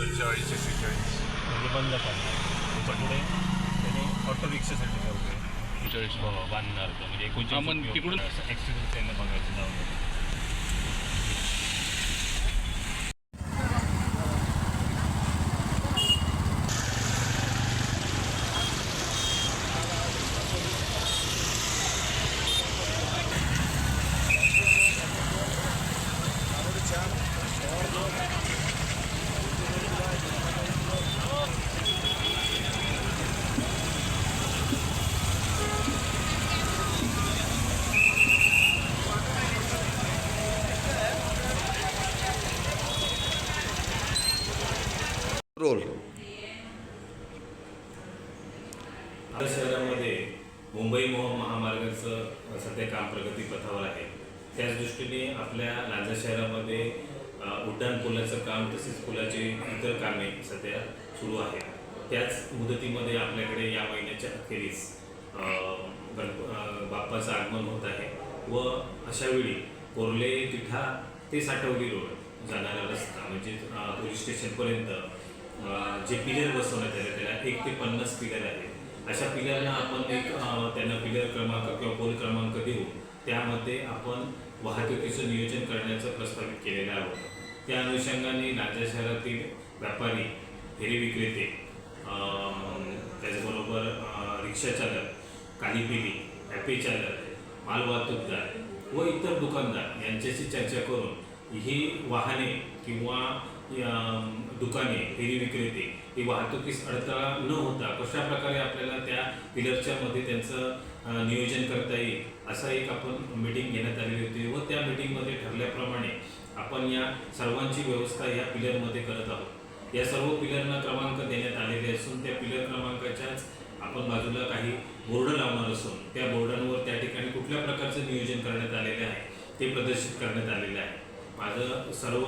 पंचेचाळीस. एक्केचाळीस म्हणजे बंद करणार त्याने ऑटो रिक्षासाठी ठेवले. पंचेचाळीस हो बांधणार तो. म्हणजे एकोणचाळीस तिकडून- ॲक्सिडेंट त्यांना बघायचं जाऊन रोल आपल्या शहरामध्ये मुंबई महामार्गाचं सध्या काम प्रगती पथावर आहे. त्याच दृष्टीने आपल्या लांजा शहरामध्ये उड्डाण पुलाचं काम तसेच पुलाचे इतर कामे सध्या सुरू आहेत. त्याच मुदतीमध्ये आपल्याकडे या महिन्याच्या अखेरीस बाप्पाचं आगमन होत आहे व अशावेळी कोर्ले तिठा ते साठवली रोड जाणारा रस्ता म्हणजे पोलीस स्टेशनपर्यंत जे पिलर बसवण्यात आले त्याला एक ते पन्नास पिलर आहेत अशा पिलरना आपण एक त्यांना पिलर क्रमांक किंवा पोल क्रमांक देऊ त्यामध्ये आपण वाहतुकीचं नियोजन करण्याचं प्रस्तावित केलेलं आहोत त्या अनुषंगाने नांदेड शहरातील व्यापारी फेरी विक्रेते त्याचबरोबर रिक्षाचालक काही पिली ॲपे चालक मालवाहतूकदार व इतर दुकानदार यांच्याशी चर्चा करून ही वाहने किंवा दुकाने फेरी विक्रेते हे वाहतुकीस अडथळा न होता कशा प्रकारे आपल्याला त्या पिलरच्या मध्ये त्यांचं नियोजन करता येईल असा एक आपण मीटिंग घेण्यात आलेली होती व त्या मीटिंगमध्ये ठरल्याप्रमाणे आपण या सर्वांची व्यवस्था या पिलरमध्ये करत आहोत. या सर्व पिलरना क्रमांक देण्यात आलेले असून त्या पिलर क्रमांकाच्याच आपण बाजूला काही बोर्ड लावणार असून त्या बोर्डांवर त्या ठिकाणी कुठल्या प्रकारचं नियोजन करण्यात आलेलं आहे ते प्रदर्शित करण्यात आलेलं आहे. माझं सर्व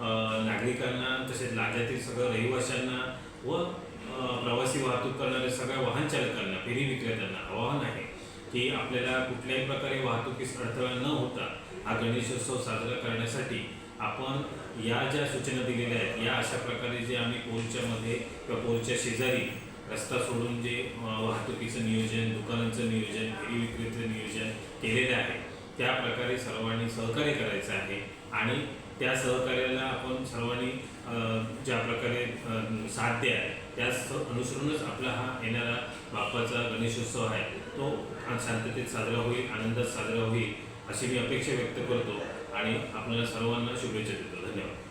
नागरिकांना तसेच राज्यातील सगळं रहिवाशांना व प्रवासी वाहतूक करणाऱ्या सगळ्या वाहन चालकांना फेरी विक्रेत्यांना आवाहन आहे की आपल्याला कुठल्याही प्रकारे वाहतुकीस अडथळा न होता हा गणेशोत्सव साजरा करण्यासाठी आपण या ज्या सूचना दिलेल्या आहेत या अशा प्रकारे जे आम्ही पोलच्यामध्ये किंवा पोलच्या शेजारी रस्ता सोडून जे वाहतुकीचं नियोजन दुकानांचं नियोजन फेरी विक्रीचं नियोजन केलेलं आहे त्या प्रकारे सर्वांनी सहकार्य करायचं आहे आणि त्या सहकार्याला आपण सर्वांनी ज्या प्रकारे साध्य साथ द्या त्या अनुसरूनच आपला हा येणारा बाप्पाचा गणेशोत्सव आहे. तो शांततेत साजरा होईल आनंदात साजरा होईल अशी मी अपेक्षा व्यक्त करतो. आणि आपल्याला सर्वांना शुभेच्छा देतो. धन्यवाद.